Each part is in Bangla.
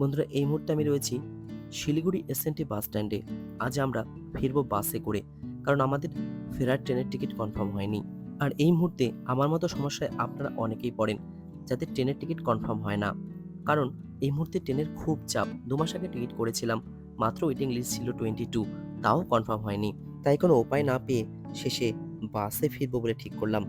বন্ধুরা, এই মুহূর্তে আমি রয়েছি শিলিগুড়ি এসএনটি বাস স্ট্যান্ডে আজ আমরা ফিরবো বাসে করে, কারণ আমাদের ফেরার ট্রেনের টিকিট কনফার্ম হয়নি। আর এই মুহূর্তে আমার মতো সমস্যায় আপনারা অনেকেই পড়েন যাদের ট্রেনের টিকিট কনফার্ম হয় না। কারণ এই মুহূর্তে ট্রেনের খুব চাপ, দু মাস আগে টিকিট করেছিলাম, মাত্র ওয়েটিং লিস্ট ছিল টোয়েন্টি টু তাও কনফার্ম হয়নি। তাই কোনো উপায় না পেয়ে শেষে বাসে ফিরবো বলে ঠিক করলাম।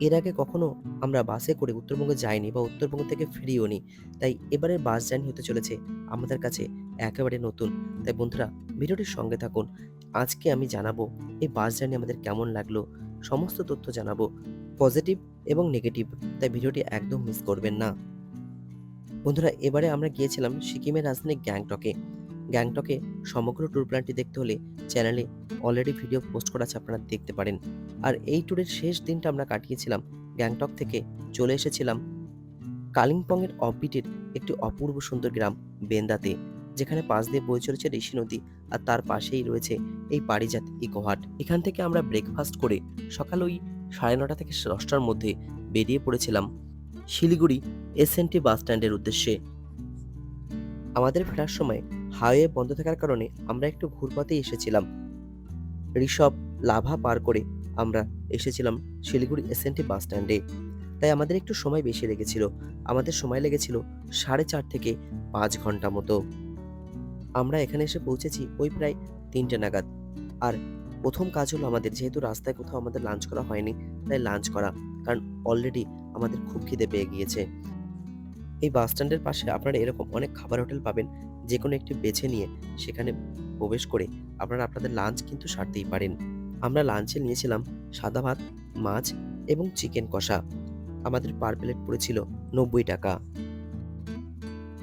এর আগে কখনো আমরা বাসে করে উত্তরবঙ্গে যাইনি বা উত্তরবঙ্গ থেকে ফিরিও নি। তাই এবারের বাস জার্নি হতে চলেছে আমাদের কাছে একেবারে নতুন। তাই বন্ধুরা, ভিডিওটির সঙ্গে থাকুন। আজকে আমি জানাব এই বাস জার্নি আমাদের কেমন লাগল, সমস্ত তথ্য জানাব, পজিটিভ এবং নেগেটিভ। তাই ভিডিওটি একদম মিস করবেন না। বন্ধুরা, এবারে আমরা গিয়েছিলাম সিকিমের রাজধানী গ্যাংটকে। গ্যাংটকে সমগ্র ট্যুর প্ল্যানটি দেখতে হলে চ্যানেলে অলরেডি ভিডিও পোস্ট করা আছে, আপনারা দেখতে পারেন। আর এই ট্যুরের শেষ দিনটা আমরা কাটিয়েছিলাম গ্যাংটক থেকে চলে এসেছিলাম কালিম্পংয়ের অফবিটের একটি অপূর্ব সুন্দর গ্রাম, বেন্দাতে, যেখানে পাশ দিয়ে বয়ে চলেছে ঋষি নদী আর তার পাশেই রয়েছে এই পারিজাত ইকোহাট। এখান থেকে আমরা ব্রেকফাস্ট করে সকাল ওই সাড়ে নটা থেকে দশটার মধ্যে বেরিয়ে পড়েছিলাম শিলিগুড়ি এস এসএনটি বাস স্ট্যান্ডের উদ্দেশ্যে। আমাদের ফেরার সময় হাইওয়ে বন্ধ থাকার কারণে আমরা একটু ঘুরপাতেই এসেছিলাম। ঋষভ লাভা পার করে আমরা এসেছিলাম শিলিগুড়ি এসএনটি বাস স্ট্যান্ডে তাই আমাদের একটু সময় বেশি লেগেছিল। আমাদের সময় লেগেছিল সাড়ে চার থেকে পাঁচ ঘণ্টা মতো। আমরা এখানে এসে পৌঁছেছি ওই প্রায় তিনটে নাগাদ। আর প্রথম কাজ হলো আমাদের, যেহেতু রাস্তায় কোথাও আমাদের লাঞ্চ করা হয়নি, তাই লাঞ্চ করা। কারণ অলরেডি আমাদের খুব খিদে পেয়ে গিয়েছে। এই বাস স্ট্যান্ডের পাশে আপনারা এরকম অনেক খাবার হোটেল পাবেন যে কোনো একটি বেছে নিয়ে সেখানে প্রবেশ করে আপনারা আপনাদের লাঞ্চ কিন্তু সারতেই পারেন। আমরা লাঞ্চে নিয়েছিলাম সাদা ভাত, মাছ এবং চিকেন কষা। আমাদের পার প্লেট পড়েছিল নব্বই টাকা।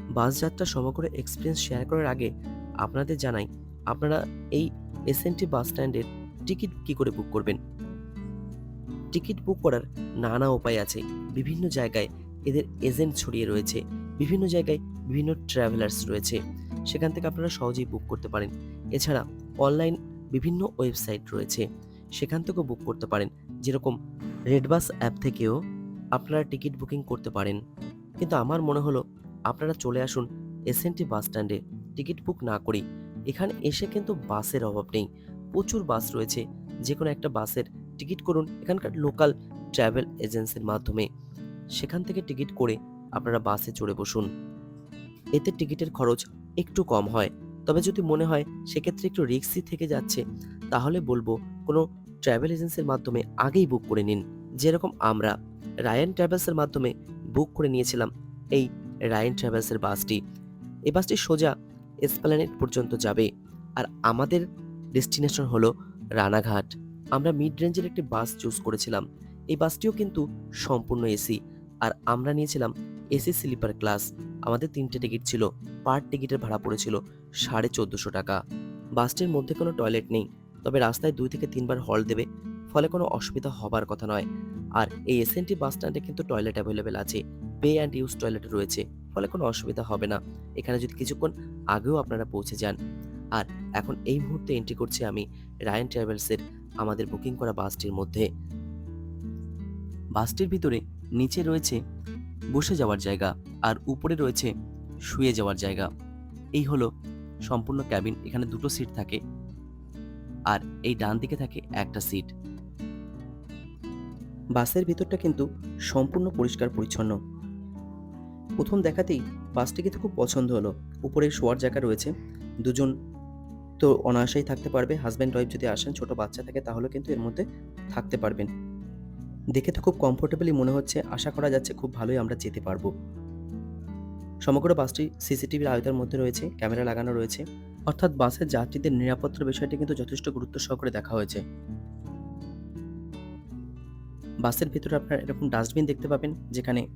বাস যাত্রা সমগ্র এক্সপিরিয়েন্স শেয়ার করার আগে আপনাদের জানাই, আপনারা এই এসএনটি বাস স্ট্যান্ডের টিকিট কি করে বুক করবেন? টিকিট বুক করার নানা উপায় আছে। বিভিন্ন জায়গায় এদের এজেন্ট ছড়িয়ে রয়েছে। বিভিন্ন জায়গায় বিভিন্ন ট্রাভেলার্স রয়েছে। সেখান থেকে আপনারা সহজেই বুক করতে পারেন। এছাড়া অনলাইন বিভিন্ন ওয়েবসাইট রয়েছে। সেখান থেকেও বুক করতে পারেন। যেরকম রেডবাস অ্যাপ থেকেও আপনারা টিকিট বুকিং করতে পারেন। কিন্তু আমার মনে হলো, আপনারা চলে আসুন এসএনটি বাস স্ট্যান্ডে টিকিট বুক না করেই এখানে এসে কিন্তু বাসের অভাব নেই। প্রচুর বাস রয়েছে। যে কোনো একটা বাসের টিকিট করুন। এখানকার লোকাল ট্রাভেল এজেন্সির মাধ্যমে। সেখান থেকে টিকিট করে আপনারা বাসে চড়ে বসুন। এতে টিকিটের খরচ একটু কম হয়। তবে যদি মনে হয় সেক্ষেত্রে একটু রিক্সি থেকে যাচ্ছে, তাহলে বলব কোনো ট্রাভেল এজেন্সির মাধ্যমে আগেই বুক করে নিন। যেরকম আমরা রায়ান ট্রাভেলসের মাধ্যমে বুক করে নিয়েছিলাম এই রায়ান ট্রাভেলসের বাসটি। এই বাসটি সোজা এসপ্লানেট পর্যন্ত যাবে। আর আমাদের ডেস্টিনেশন হলো রানাঘাট। আমরা মিড রেঞ্জের একটি বাস চুজ করেছিলাম। এই বাসটিও কিন্তু সম্পূর্ণ এসি। আর আমরা নিয়েছিলাম এসি স্লিপার ক্লাস। আমাদের তিনটে টিকিট ছিল, পার টিকিটের ভাড়া পড়েছিল সাড়ে চোদ্দোশো টাকা। বাসটির মধ্যে কোনো টয়লেট নেই, তবে রাস্তায় দুই থেকে তিনবার হল দেবে, ফলে কোনো অসুবিধা হবার কথা নয়। আর এই এসএনটি বাস স্ট্যান্ডে কিন্তু টয়লেট অ্যাভেলেবেল আছে, পে অ্যান্ড ইউজ টয়লেট রয়েছে, ফলে কোনো অসুবিধা হবে না। এখানে যদি কিছুক্ষণ আগেও আপনারা পৌঁছে যান। আর এখন এই মুহূর্তে এন্ট্রি করছি আমি রায়ান ট্রাভেলসের আমাদের বুকিং করা বাসটির মধ্যে। বাসটির ভিতরে নিচে রয়েছে বসে যাওয়ার জায়গা আর উপরে রয়েছে শুয়ে যাওয়ার জায়গা। এই হলো সম্পূর্ণ ক্যাবিন, এখানে দুটো সিট থাকে আর এই ডান দিকে থাকে একটা সিট বাসের ভিতরটা কিন্তু সম্পূর্ণ পরিষ্কার পরিচ্ছন্ন। প্রথম দেখাতেই বাসটি কিন্তু খুব পছন্দ হলো। উপরে শোয়ার জায়গা রয়েছে। দুজন তো অনায়াসেই থাকতে পারবে। হাজব্যান্ড ওয়াইফ যদি আসেন, ছোট বাচ্চা থাকে, তাহলে কিন্তু এর মধ্যে থাকতে পারবেন। দেখে তো খুব কমফোর্টেবলি মনে হচ্ছে, আশা করা যাচ্ছে খুব ভালোই আমরা যেতে পারব। সমগ্র বাসটি সিসিটিভির আয়তার মধ্যে রয়েছে, ক্যামেরা লাগানো রয়েছে। অর্থাৎ বাসের যাত্রীদের নিরাপত্তার বিষয়টি কিন্তু যথেষ্ট গুরুত্ব সহকারে দেখা হয়েছে। বাসের ভিতরে আপনারা এরকম ডাস্টবিন দেখতে পাবেন, যেখানে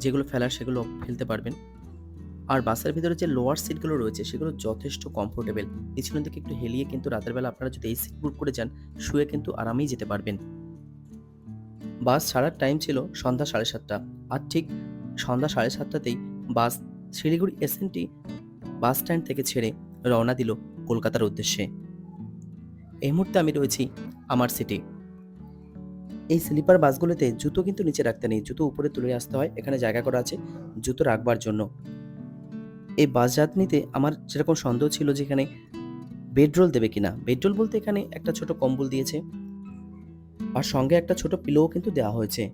যেগুলো ফেলার সেগুলো ফেলতে পারবেন। আর বাসের ভিতরে যে লোয়ার সিটগুলো রয়েছে, সেগুলো যথেষ্ট কমফোর্টেবল পিছনের দিকে একটু হেলিয়ে কিন্তু রাতের বেলা আপনারা যদি এই সিট বুক করে যান, শুয়ে কিন্তু আরামেই যেতে পারবেন। বাস ছাড়ার টাইম ছিল সন্ধ্যা সাড়ে সাতটা। আর ঠিক সন্ধ্যা সাড়ে সাতটাতেই bus Siliguri SNT bus stand থেকে ছেড়ে রওনা দিল কলকাতার উদ্দেশ্যে। এই মুহূর্তে আমি রয়েছি আমার সিটি এই স্লিপার বাসগুলোতে জুতো কিন্তু নিচে রাখতে নেই, জুতো উপরে তুলে আসতে হয়, এখানে জায়গা করা আছে জুতো রাখবার জন্য। এই বাস যাত্রীতে আমার যেরকম সন্দেহ ছিল যে এখানে বেডরোল দেবে কিনা। বেডরোল বলতে এখানে একটা ছোট কম্বল দিয়েছে। আর সঙ্গে একটা ছোট পিলোও কিন্তু দেওয়া হয়েছে।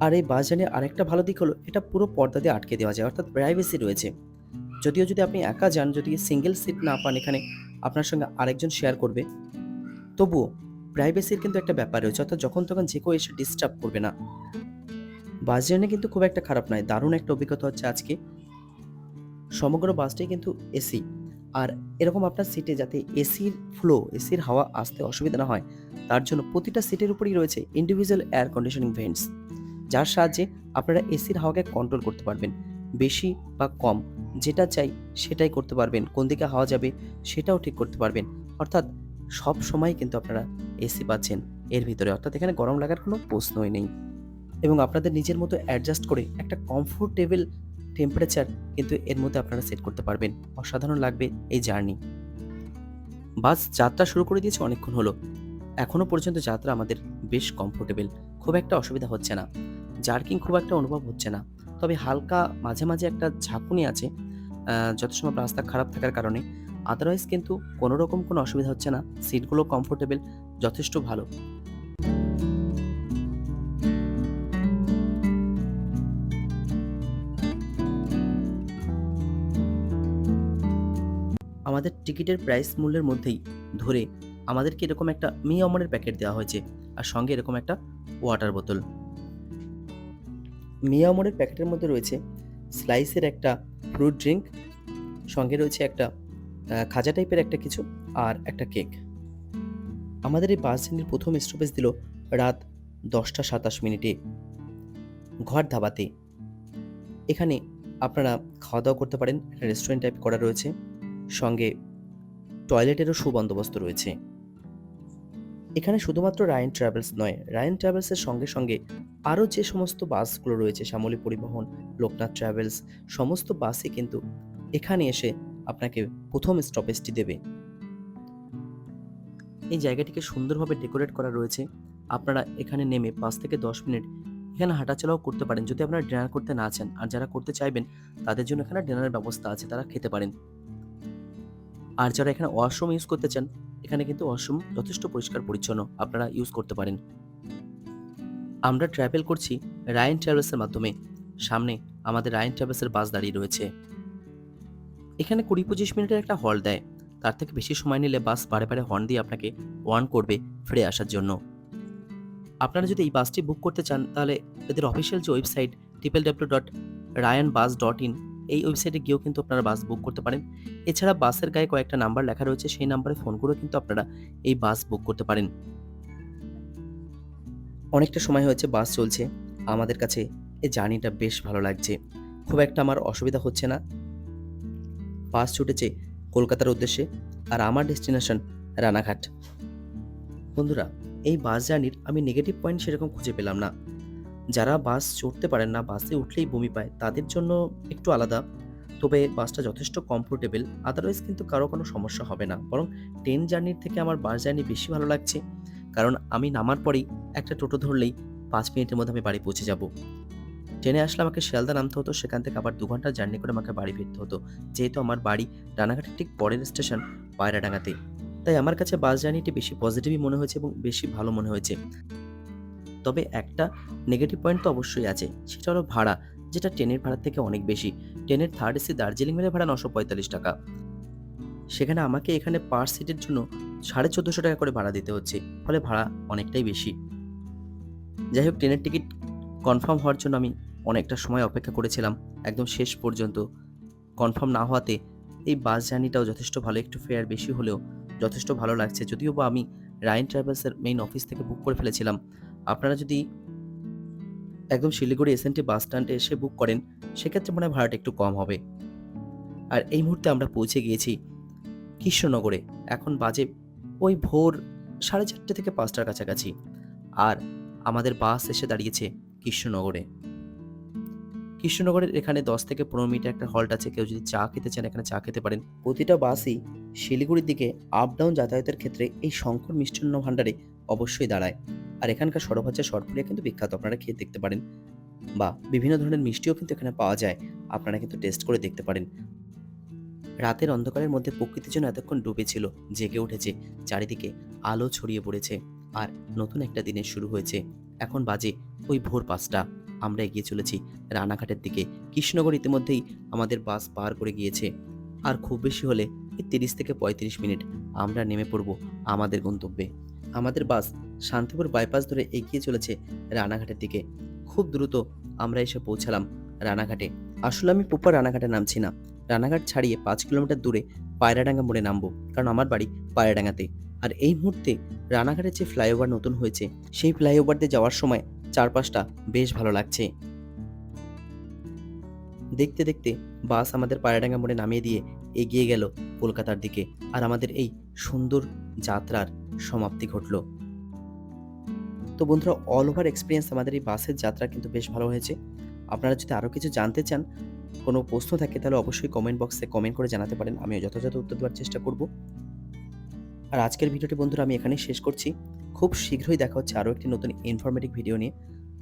আর এই বাস জার্নির আরেকটা ভালো দিক হলো, এটা পুরো পর্দা দিয়ে আটকে দেওয়া যায়, অর্থাৎ প্রাইভেসি রয়েছে। যদিও যদি আপনি একা যান, যদি সিঙ্গেল সিট না পান এখানে, আপনার সঙ্গে আরেকজন শেয়ার করবে। তবুও প্রাইভেসির কিন্তু একটা ব্যাপার রয়েছে, অর্থাৎ যখন তখন যে কেউ এসে ডিস্টার্ব করবে না। বাস জার্নি কিন্তু খুব একটা খারাপ নয়, দারুণ একটা অভিজ্ঞতা হচ্ছে আজকে। সমগ্র বাসটাই কিন্তু এসি আর এরকম আপনার সিটে যাতে এসির ফ্লো এসির হাওয়া আসতে অসুবিধা না হয়, তার জন্য প্রতিটা সিটের উপরেই রয়েছে ইন্ডিভিজুয়াল এয়ার কন্ডিশনিং ভেন্টস যার সাহায্যে আপনারা এসির হাওয়াকে কন্ট্রোল করতে পারবেন, বেশি বা কম। যেটা চাই সেটাই করতে পারবেন, কোন দিকে হাওয়া যাবে সেটাও ঠিক করতে পারবেন। অর্থাৎ সব সময় কিন্তু আপনারা এসি পাচ্ছেন এর ভিতরে। অর্থাৎ এখানে গরম লাগার কোনো প্রশ্নই নেই। এবং আপনাদের নিজের মতো অ্যাডজাস্ট করে একটা কমফোর্টেবল টেম্পারেচার কিন্তু এর মধ্যে আপনারা সেট করতে পারবেন। অসাধারণ লাগবে এই জার্নি বাস যাত্রা শুরু করে দিয়েছে অনেকক্ষণ হলো। এখনও পর্যন্ত যাত্রা আমাদের বেশ কমফোর্টেবল খুব একটা অসুবিধা হচ্ছে না। জার্কিং খুব একটা অনুভব হচ্ছে না। তবে হালকা মাঝে মাঝে একটা ঝাঁকুনি আছে যত সময় রাস্তা খারাপ থাকার কারণে। আদারওয়াইজ কিন্তু কোনো রকম কোনো অসুবিধা হচ্ছে না। সিটগুলো কমফোর্টেবল যথেষ্ট ভালো। আমাদের টিকিটের প্রাইস মূল্যের মধ্যেই ধরে আমাদেরকে এরকম একটা মি অমরের প্যাকেট দেওয়া হয়েছে আর সঙ্গে এরকম একটা ওয়াটার বোতল মি অমরের প্যাকেটের মধ্যে রয়েছে স্লাইসের একটা ফ্রুট ড্রিঙ্ক সঙ্গে রয়েছে একটা খাজা টাইপের একটা কিছু আর একটা কেক আমাদের এই বাস জার্নির প্রথম স্টপেজ দিল রাত দশটা সাতাশ মিনিটে। ঘর ধাবাতে। এখানে আপনারা খাওয়া দাওয়া করতে পারেন একটা রেস্টুরেন্ট টাইপ করা রয়েছে। সঙ্গে টয়লেটেরও সুবন্দোবস্ত রয়েছে। এখানে শুধুমাত্র রায়ন ট্রাভেলস নয় রায়ন ট্রাভেলসের সঙ্গে সঙ্গে আরও যে সমস্ত বাসগুলো রয়েছে, শ্যামলী পরিবহন, লোকনাথ ট্রাভেলস সমস্ত বাসই কিন্তু এখানে এসে আপনাকে প্রথম স্টপেজটি দেবে। এই জায়গাটিকে সুন্দরভাবে ডেকোরেট করা রয়েছে। আপনারা এখানে নেমে পাঁচ থেকে দশ মিনিট এখানে হাঁটাচলাও করতে পারেন। যদি আপনারা ডিনার করতে না চান, আর যারা করতে চাইবেন, তাদের জন্য এখানে ডিনারের ব্যবস্থা আছে, তারা খেতে পারেন। আর যারা এখানে ওয়াশরুম ইউজ করতে চান, এখানে কিন্তু ওয়াশরুম যথেষ্ট পরিষ্কার পরিচ্ছন্ন আপনারা ইউজ করতে পারেন। আমরা ট্রাভেল করছি রায়ন ট্রাভেলসের মাধ্যমে। সামনে আমাদের রায়ন ট্রাভেলসের বাস দাঁড়িয়ে রয়েছে। এখানে কুড়ি পঁচিশ মিনিটের একটা হল দেয়। তার থেকে বেশি সময় নিলে বাস বারে বারে হর্ন দিয়ে আপনাকে ওয়ার্ন করবে ফিরে আসার জন্য। আপনারা যদি এই বাসটি বুক করতে চান, তাহলে এদের অফিসিয়াল যে website triple W dot Ryan bus dot in এই ওয়েবসাইটে গিয়েও কিন্তু আপনারা বাস বুক করতে পারেন। এছাড়া বাসের গায়ে কয়েকটা নাম্বার লেখা রয়েছে, সেই নাম্বারে ফোন করেও কিন্তু আপনারা এই বাস বুক করতে পারেন। অনেকটা সময় হয়েছে বাস চলছে। আমাদের কাছে এই জার্নিটা বেশ ভালো লাগছে। খুব একটা আমার অসুবিধা হচ্ছে না। বাস ছুটেছে কলকাতার উদ্দেশ্যে আর আমার ডেস্টিনেশন রানাঘাট। বন্ধুরা, এই বাস জার্নির আমি নেগেটিভ পয়েন্ট সেরকম খুঁজে পেলাম না। যারা বাস চড়তে পারেন না, বাসে উঠলেই বমি পায়, তাদের জন্য একটু আলাদা। তবে বাসটা যথেষ্ট কমফোর্টেবল আদারওয়াইজ কিন্তু কারও কোনো সমস্যা হবে না। বরং ট্রেন জার্নির থেকে আমার বাস জার্নি বেশি ভালো লাগছে। কারণ আমি নামার পরেই একটা টোটো ধরলেই পাঁচ মিনিটের মধ্যে আমি বাড়ি পৌঁছে যাব। ট্রেনে আসলে আমাকে শিয়ালদা নামতে হতো, সেখান থেকে আবার দু ঘণ্টা জার্নি করে আমাকে বাড়ি ফিরতে হতো। যেহেতু আমার বাড়ি রানাঘাটের ঠিক পরের স্টেশন পায়রাডাঙ্গাতে। তাই আমার কাছে বাস জার্নিটি বেশি পজিটিভই মনে হয়েছে এবং বেশি ভালো মনে হয়েছে। তবে একটা নেগেটিভ পয়েন্ট তো অবশ্যই আছে, সেটা হলো ভাড়া, যেটা ট্রেনের ভাড়ার থেকে অনেক বেশি। ট্রেনের থার্ড এসি দার্জিলিং মেলে ভাড়া নশো পঁয়তাল্লিশ টাকা। সেখানে আমাকে এখানে পার সিটের জন্য সাড়ে চোদ্দোশো টাকা করে ভাড়া দিতে হচ্ছে, ফলে ভাড়া অনেকটাই বেশি। যাই হোক, ট্রেনের টিকিট কনফার্ম হওয়ার জন্য আমি অনেকটা সময় অপেক্ষা করেছিলাম, একদম শেষ পর্যন্ত। কনফার্ম না হওয়াতে এই বাস জার্নিটাও যথেষ্ট ভালো, একটু ফেয়ার বেশি হলেও যথেষ্ট ভালো লাগছে, যদিও বা আমি রায়ন ট্রাভেলসের মেইন অফিস থেকে বুক করে ফেলেছিলাম। আপনারা যদি একদম শিলিগুড়ি এসএনটি বাস স্ট্যান্ডে এসে বুক করেন, সেক্ষেত্রে মনে হয় ভাড়াটা একটু কম হবে। আর এই মুহূর্তে আমরা পৌঁছে গিয়েছি কৃষ্ণনগরে। এখন বাজে ওই ভোর সাড়ে চারটে থেকে পাঁচটার কাছাকাছি। আর আমাদের বাস এসে দাঁড়িয়েছে কৃষ্ণনগরে। কৃষ্ণনগরের এখানে দশ থেকে পনেরো মিনিট একটা হল্ট আছে। কেউ যদি চা খেতে চান, এখানে চা খেতে পারেন। প্রতিটা বাসই শিলিগুড়ির দিকে আপ ডাউন যাতায়াতের ক্ষেত্রে এই শঙ্কর মিষ্টান্ন ভাণ্ডারে অবশ্যই দাঁড়ায়। আর এখানকার সরভাজা সরপুরিয়া কিন্তু বিখ্যাত, আপনারা খেয়ে দেখতে পারেন। বা বিভিন্ন ধরনের মিষ্টিও কিন্তু এখানে পাওয়া যায়, আপনারা কিন্তু টেস্ট করে দেখতে পারেন। রাতের অন্ধকারের মধ্যে প্রকৃতি যেন এতক্ষণ ডুবে ছিল জেগে উঠেছে, চারিদিকে আলো ছড়িয়ে পড়েছে, আর নতুন একটা দিনের শুরু হয়েছে। এখন বাজে ওই ভোর পাঁচটা, আমরা এগিয়ে চলেছি রানাঘাটের দিকে। কৃষ্ণনগর ইতিমধ্যেই আমাদের বাস পার করে গিয়েছে, আর খুব বেশি হলে তিরিশ থেকে পঁয়ত্রিশ মিনিট আমরা নেমে পড়ব আমাদের গন্তব্যে। আমাদের বাস শান্তিপুর বাইপাস ধরে এগিয়ে চলেছে রানাঘাটের দিকে। খুব দ্রুত আমরা এসে পৌঁছালাম রানাঘাটে। আসলে আমি প্রপার রানাঘাটে নামছি না। রানাঘাট ছাড়িয়ে পাঁচ কিলোমিটার দূরে পায়রাডাঙ্গা মোড়ে নামবো, কারণ আমার বাড়ি পায়রাডাঙ্গাতে। আর এই মুহূর্তে রানাঘাটের যে ফ্লাইওভার নতুন হয়েছে, সেই ফ্লাইওভার দিয়ে যাওয়ার সময় চারপাশটা বেশ ভালো লাগছে। দেখতে দেখতে বাস আমাদের পায়রাডাঙ্গা মোড়ে নামিয়ে দিয়ে এগিয়ে গেল কলকাতার দিকে। আর আমাদের এই সুন্দর যাত্রার সমাপ্তি ঘটলো। তো বন্ধুরা অল ওভার এক্সপিরিয়েন্স আমাদের এই বাসের যাত্রা কিন্তু বেশ ভালো হয়েছে। আপনারা যদি আরও কিছু জানতে চান, কোনো প্রশ্ন থাকে, তাহলে অবশ্যই কমেন্ট বক্সে কমেন্ট করে জানাতে পারেন। আমিও যথাযথ উত্তর দেওয়ার চেষ্টা করব। আর আজকের ভিডিওটি বন্ধুরা, আমি এখানেই শেষ করছি। খুব শীঘ্রই দেখা হচ্ছে আরও একটি নতুন ইনফরমেটিভ ভিডিও নিয়ে।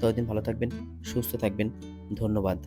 ততদিন ভালো থাকবেন, সুস্থ থাকবেন। ধন্যবাদ।